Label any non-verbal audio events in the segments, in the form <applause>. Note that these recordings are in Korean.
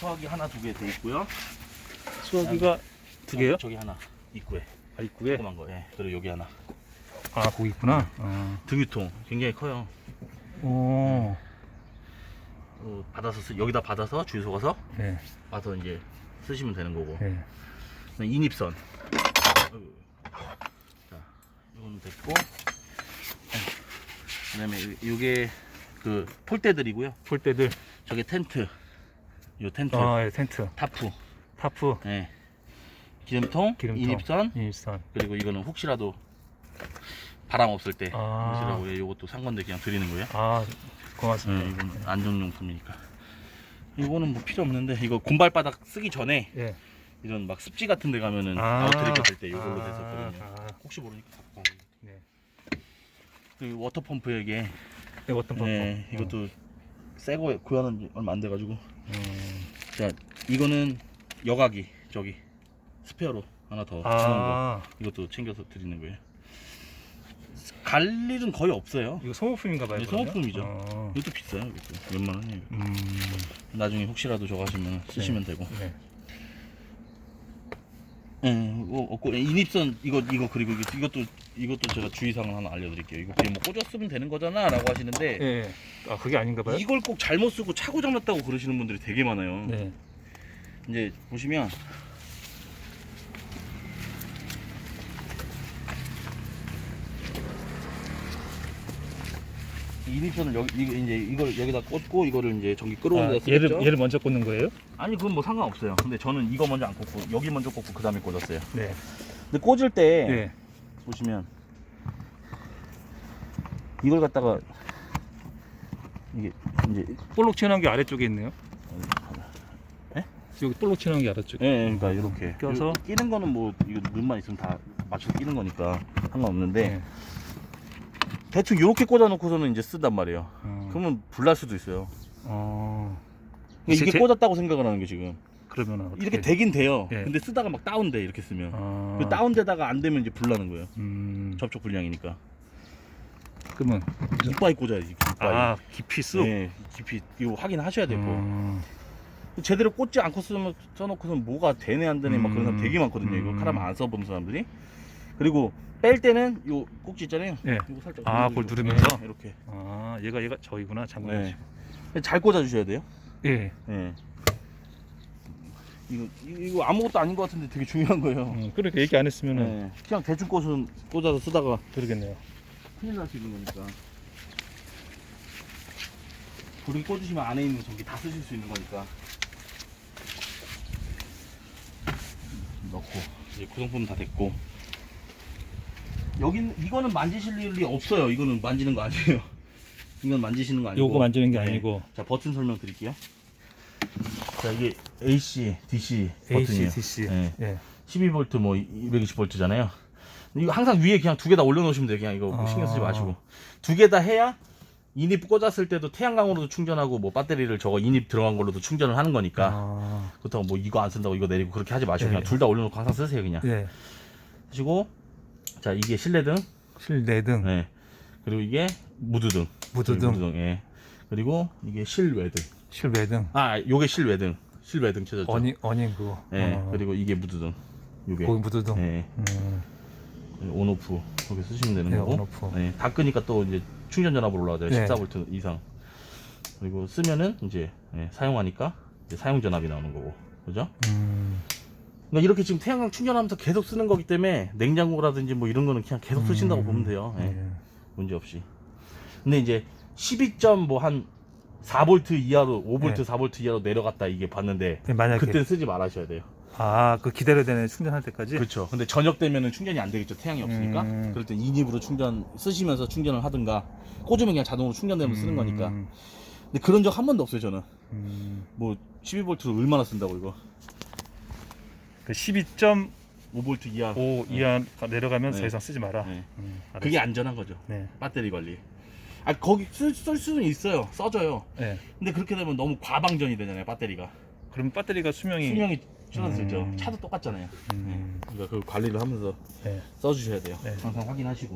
수화기 하나 두 개 돼 있고요. 수화기가 두 개요? 어, 저기 하나 입구에 아, 입구에? 조그만 거. 예. 그리고 여기 하나. 아, 거기 있구나. 어. 등유통 굉장히 커요. 오. 어, 받아서 쓰, 여기다 받아서 주유소 가서 네. 와서 이제 쓰시면 되는 거고. 네. 그다음에 인입선. 자, 이거는 됐고. 그다음에 이게 그 폴대들이고요. 폴대들. 저게 텐트. 요 텐트. 아, 예, 텐트. 타프. 타프. 예. 기름통, 기름통. 인입선, 인입선. 그리고 이거는 혹시라도 바람 없을 때 아. 쓰라고 예, 요것도 산 건데 그냥 드리는 거예요. 아, 예, 고맙습니다. 이건 안전용품이니까. 이거는 뭐 필요 없는데 이거 곰발바닥 쓰기 전에 예. 이런 막 습지 같은 데 가면은 아. 아웃트리트 할때 이걸로 아, 됐었거든요. 아, 혹시 모르니까 갖고 가는 거. 네. 그 워터펌프에게 네, 어떤 펌프? 예, 이것도 새거 구하는 지 얼마 안 돼가지고 음. 자 이거는 여과기 저기 스페어로 하나 더 주는 거 아, 이것도 챙겨서 드리는 거예요. 갈 일은 거의 없어요. 이거 소모품인가 봐요. 네, 그러면? 소모품이죠. 어. 이것도 비싸요. 이것도 몇만 원이에요. 음. 나중에 혹시라도 저거 하시면 쓰시면 되고. 네. 예, 이거 없고 인입선 이거 이거 그리고 이것도 이것도 제가 주의사항 하나 알려드릴게요. 이거 그냥 뭐 꽂아 쓰면 되는 거잖아 라고 하시는데 예. 예. 아, 그게 아닌가 봐요? 이걸 꼭 잘못 쓰고 차 고 장 났다고 그러시는 분들이 되게 많아요. 네. 이제 보시면 인입선을 여기 이거 이제 이걸 여기다 꽂고 이거를 이제 전기 끌어오는 아, 데다 쓰겠죠? 얘를 얘를 먼저 꽂는 거예요? 아니 그건 뭐 상관없어요. 근데 저는 이거 먼저 안 꽂고 여기 먼저 꽂고 그 다음에 꽂았어요. 네. 근데 꽂을 때 네. 보시면 이걸 갖다가 이게 이제 볼록 튀어나온 게 아래쪽에 있네요. 예? 여기 볼록 튀어나온 게 아래쪽에. 예, 그러니까 이렇게 껴서? 요- 끼는 거는 뭐 이거 눈만 있으면 다 맞춰서 끼는 거니까 상관없는데 네. 대충 이렇게 꽂아놓고서는 이제 쓰단 말이에요. 어. 그러면 불날 수도 있어요. 어. 이게 제- 꽂았다고 생각을 하는 게 지금 그러면 어떻게? 이렇게 되긴 돼요. 예. 근데 쓰다가 막 다운돼 이렇게 쓰면 아. 그 다운되다가 안 되면 이제 불나는 거예요. 음. 접촉 불량이니까 그러면 이빠이 꽂아야지. 이빠이. 아 깊이 쑥. 네, 깊이 이거 확인하셔야 되고 음. 제대로 꽂지 않고 쓰면 써놓고선 뭐가 되네 안 되네 막 그런 사람 음. 되게 많거든요. 이거 음. 카라만 안 써본 사람들이 그리고 뺄 때는 요 꼭지 있잖아요. 네. 이거 살짝 아, 그걸 누르면서? 네, 이렇게 아 얘가 얘가 저이구나 잠깐. 네. 잘 꽂아 주셔야 돼요. 예. 네. 이거 이거 아무것도 아닌 것 같은데 되게 중요한 거예요. 음, 그렇게 얘기 안 했으면은 네. 그냥 대충 꽂은 꽂아서 쓰다가 그러겠네요. 큰일 날 수 있는 거니까. 불을 꽂으시면 안에 있는 전기 다 쓰실 수 있는 거니까. 넣고 이제 구성품 다 됐고. 여긴 이거는 만지실 일이 없어요. 이거는 만지는 거 아니에요. <laughs> 이건 만지시는 거 아니고. 요거 만지는 게 네. 아니고 자 버튼 설명 드릴게요. 자 이게 AC, DC 버튼이에요. ACDC. 네. 예. 12V 뭐 220V잖아요. 이거 항상 위에 그냥 두 개 다 올려놓으시면 돼요. 그냥 이거 뭐 신경 쓰지 아. 마시고 두 개 다 해야 인입 꽂았을 때도 태양광으로도 충전하고 뭐 배터리를 저거 인입 들어간 걸로도 충전을 하는 거니까 아. 그렇다고 뭐 이거 안 쓴다고 이거 내리고 그렇게 하지 마시고 네. 그냥 둘 다 올려놓고 항상 쓰세요 그냥 예. 하시고 자 이게 실내등 실내등, 네. 그리고 이게 무드등 무드등, 무드등 예. 그리고 이게 실외등 실외등, 아 요게 실외등 실외등 켜졌죠 어닝 어닝 그거. 예. 어. 그리고 이게 무드등 요게 거기 무드등. 예. 음. 온오프 이렇게 쓰시면 되는 네, 거고 온오프. 네, 다 끄니까 또 이제 충전 전압으로 올라가요 네. 14V 이상 그리고 쓰면은 이제 예, 사용하니까 이제 사용 전압이 나오는 거고 그죠? 음. 그러니까 이렇게 지금 태양광 충전하면서 계속 쓰는 거기 때문에 냉장고라든지 뭐 이런 거는 그냥 계속 쓰신다고 음. 보면 돼요 예, 예. 문제 없이 근데 이제 12.뭐한 4V 이하로 5V 네. 4V 이하로 내려갔다 이게 봤는데 네, 만약에 그땐 쓰지 말아셔야 돼요 아, 그 기다려야 되네 충전할 때까지. 그렇죠. 근데 저녁 되면은 충전이 안 되겠죠. 태양이 없으니까. 음. 그럴 때 인입으로 충전 쓰시면서 충전을 하든가 꽂으면 그냥 자동으로 충전되면 쓰는 거니까. 음. 근데 그런 적 한 번도 없어요, 저는. 음. 뭐 12V로 얼마나 쓴다고 이거. 그 12.5 5V 이하. 이하 내려가면 네. 더 이상 쓰지 마라. 네. 음, 알았어. 그게 안전한 거죠. 네. 배터리 관리. 아, 거기 쓸, 쓸 수는 있어요. 써져요. 네. 근데 그렇게 되면 너무 과방전이 되잖아요, 배터리가. 그럼 배터리가 수명이 수명이 줄어들죠. 음. 차도 똑같잖아요. 음. 그러니까 그 관리를 하면서 네. 써주셔야 돼요. 네. 항상 확인하시고.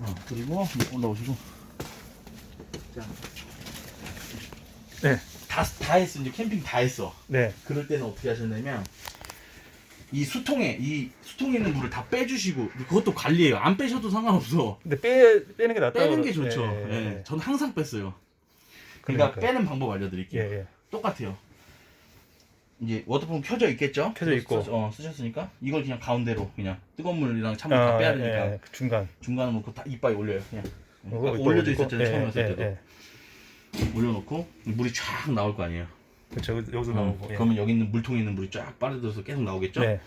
어, 그리고 이제 올라오시고. 자, 네. 다, 다 했어. 이제 캠핑 다 했어. 네. 그럴 때는 어떻게 하셨냐면 이 수통에 이 수통에 있는 물을 다 빼주시고 그것도 관리해요. 안 빼셔도 상관없어. 근데 빼 빼는 게 낫다고. 빼는 게 좋죠. 예, 예, 예. 저는 항상 뺐어요. 그러니까 그러니까요. 빼는 방법 알려드릴게요. 예, 예. 똑같아요. 이제 워터펌프 켜져 있겠죠? 켜져 있고. 쓰, 어, 쓰셨으니까 이걸 그냥 가운데로 그냥 뜨거운 물이랑 찬물 다 아, 빼야 예, 되니까 예. 중간. 중간에 놓고 다 이빨 올려요. 그냥 또 올려져. 있었잖아요. 처음 예, 왔을 예, 때도 예. 올려놓고 물이 쫙 나올 거 아니에요. 그렇죠. 여기서 어, 나오고. 예. 그러면 여기 있는 물통에 있는 물이 쫙 빠져들어서 계속 나오겠죠? 네.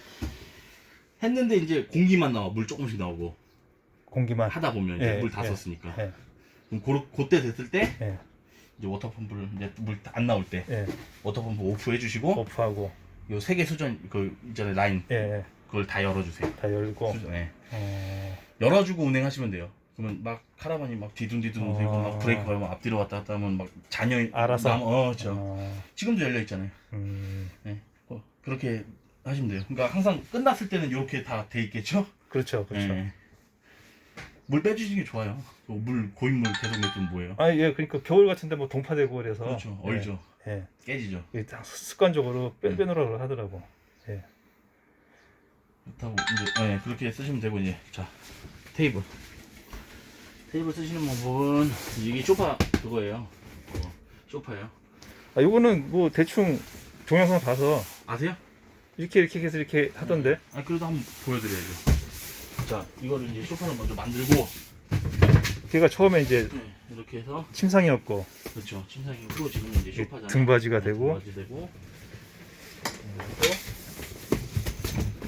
했는데 이제 공기만 나와 물 조금씩 나오고 공기만. 하다 보면 이제 예, 물 다 예. 썼으니까 예. 그럼 고로, 그때 됐을 때 예. 이제 워터펌프를 이제 물 안 나올 때 예. 워터펌프 오프 해주시고 오프하고. 요 세 개 수전 그 있잖아요 라인 예, 예. 그걸 다 열어주세요. 다 열고. 수전, 예. 어. 열어주고 운행하시면 돼요. 그러면 막 카라반이 막 뒤둥뒤둥 어. 되고 막 브레이크 밟으면 앞뒤로 왔다 갔다 하면 막 잔여 알아서? 남, 어, 그렇죠. 어. 지금도 열려 있잖아요. 음. 예. 어, 그렇게 하시면 돼요. 그러니까 항상 끝났을 때는 이렇게 다 돼 있겠죠. 그렇죠. 그렇죠. 예. 물 빼주시는 게 좋아요. 그물 고인물 계속 내두면 뭐예요? 아, 예. 그러니까 겨울 같은데 뭐 동파되고 그래서 그렇죠. 예, 얼죠. 예. 깨지죠. 이게 다 습관적으로 빼 음. 빼놓으라고 하더라고. 그렇다고 이제 예, 그렇게 쓰시면 되고 이제 자 테이블 테이블 쓰시는 방법은 이게 쇼파 그거예요. 어, 쇼파예요. 아, 요거는 뭐 대충 동영상 봐서 아세요? 이렇게 이렇게 해서 이렇게 하던데. 아 그래도 한번 보여드려야죠. 자 이거를 이제 쇼파를 먼저 만들고 걔가 처음에 이제 네, 이렇게 해서 침상이었고 그렇죠 침상이고 지금 이제 이게 쇼파잖아요. 등받이가 네, 되고. 등받이 되고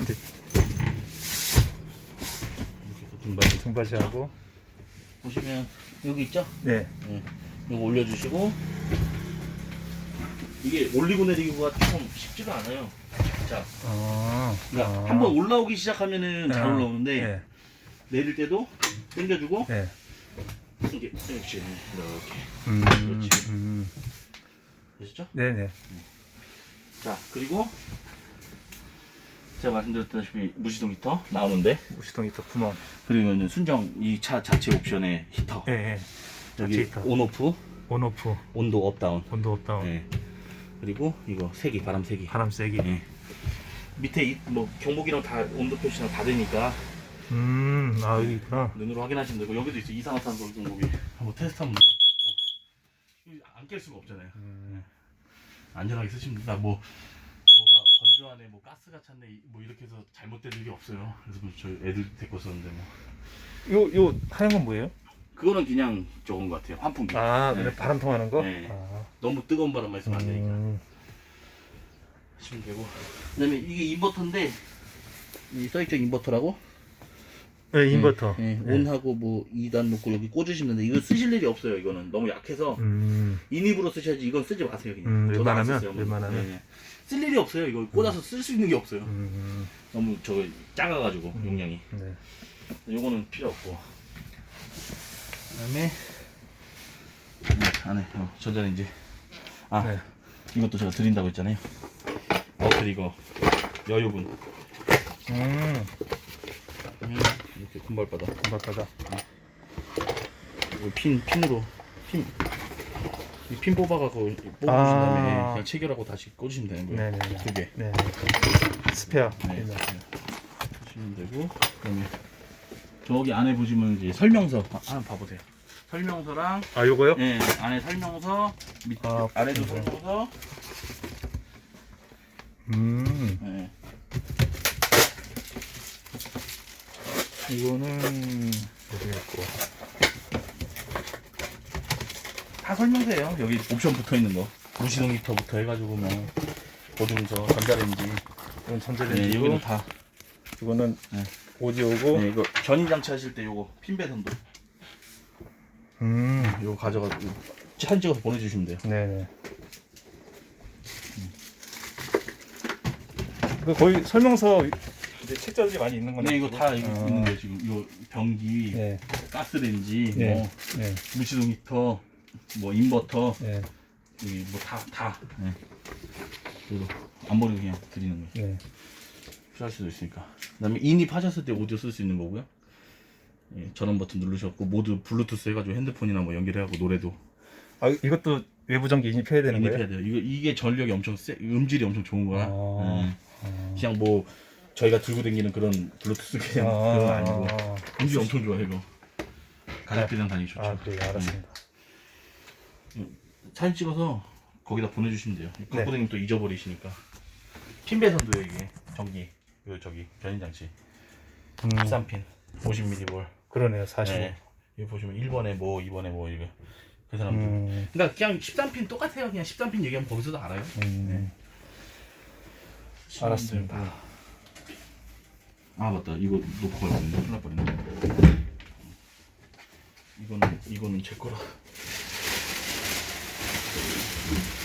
이제 이렇게 해서 등받이 등받이하고 보시면 여기 있죠? 네. 네. 이거 올려주시고 이게 올리고 내리기가 조금 쉽지가 않아요. 자, 아. 그러니까 아. 한번 올라오기 시작하면은 잘 아, 올라오는데 예. 내릴 때도 당겨주고 예. 이게 이렇게 이렇게 음. 그렇지. 음. 되시죠? 네, 네. 자, 그리고 제가 말씀드렸다시피 무시동 히터 나오는데 우시동 히터 구멍. 그리고 순정 이 차 자체 옵션에 히터 예, 예. 여기 히터. 온오프 온오프, 온도 업다운 온도 업다운, 예. 그리고 이거 세기 바람 세기 바람 세기. 예. 밑에 이, 뭐 경보기랑 다 온도 표시랑 다 되니까 음, 아 여기 있구나. 눈으로 확인하시면 되고 여기도 있어 이산화탄소 경보기 한번 테스트 한번 어. 안깰 수가 없잖아요 음. 안전하게 쓰시면 됩니다 뭐 뭐가 건조하네 뭐 가스가 찼네 이- 뭐 이렇게 해서 잘못된 일이 없어요 그래서 뭐 저희 애들 데리고 썼는데 뭐 요, 요 하얀 건 뭐예요? 그거는 그냥 저건 것 같아요 환풍기 아, 네. 그래 바람 통하는 거? 네. 아. 너무 뜨거운 바람만 있으면 안 되니까 음. 하시면 되고 그다음에 이게 인버터인데 이 써있죠 인버터라고 네, 인버터. 예, 네. 온하고 뭐 2단 놓고 여기 꽂으시면 되는데 이거 쓰실 일이 없어요 이거는 너무 약해서 음. 인입으로 쓰셔야지 이건 쓰지 마세요 그냥 음, 저도 안 웬만하면? 썼어요, 뭐. 웬만하면? 예, 예. 쓸 일이 없어요 이거 꽂아서 쓸 수 있는 게 없어요 음. 너무 저거 작아가지고 음. 용량이 네. 요거는 필요 없고 그다음에 네, 안에 어, 저 이제 아 네. 이것도 제가 드린다고 했잖아요 어플 이거 여유분 음. 그러면 이렇게 금발바닥 금박하다. 이거 핀 핀으로 핀. 이핀 뽑아갖고 뽑으신 아. 다음에 그냥 체결하고 다시 꽂으시면 되는 거예요. 네네네. 두 개. 네. 스페어. 네. 하시면 되고 그다음에 저기 안에 보시면 이제 설명서 아, 한번 봐보세요. 설명서랑 아, 요거요? 네, 안에 설명서 밑 아, 아래도 네. 설명서. 음. 네. 이거는 모르겠고. 다 설명서예요. 여기 옵션 붙어 있는 거. 무시동 히터부터 해가지고 뭐 보증서, 전자레인지. 이건 네, 전자레인지고 여기는 다. 이거는 네. 오디오고. 네, 이거 전위 장치 하실 때 요거 핀 배선도 음. 요거 가져가지고 사진 찍어서 보내주시면 돼요. 네네. 그 거의 설명서 이제 책자들이 많이 있는 거네. 네, 이거 다 이거 아. 있는 거예요 지금. 요 변기, 네. 가스레인지, 네. 뭐 네. 무시동 히터, 뭐 인버터, 네. 여기 뭐다 다. 네. 안 버리고 그냥 드리는 거예요. 네. 필요할 수도 있으니까. 그다음에 인입 하셨을 때 오디오 쓸 수 있는 거고요. 예, 전원 버튼 누르셨고 모두 블루투스 해가지고 핸드폰이나 뭐 연결해갖고 노래도 아 이것도 외부 전기 인입해야 되는 거예요? 인입해야 돼요. 이거 이게 전력이 엄청 세, 음질이 엄청 좋은 거야. 아. 음. 아. 그냥 뭐 저희가 들고 다니는 그런 블루투스 그냥 그런 거 아니고 음질 엄청 좋아 이거. 가족들이랑 다니기 좋죠. 아 그래 알았습니다. 사진 찍어서 거기다 보내주시면 돼요. 갖고 네. 또 잊어버리시니까. 핀 배선도요 이게 전기. 요 저기 견인 장치. 음, 13핀 50mm 볼. 그러네요 45. 네. 여기 보시면 1번에 뭐 2번에 뭐 이거 그 사람들. 음, 그러니까 그냥 13핀 똑같아요. 그냥 13핀 얘기하면 거기서도 알아요. 음, 알았습니다. 아 맞다. 이거 놓고 되는데 큰일 날 뻔했네. 이거는 이거는 제 거라. Thank you.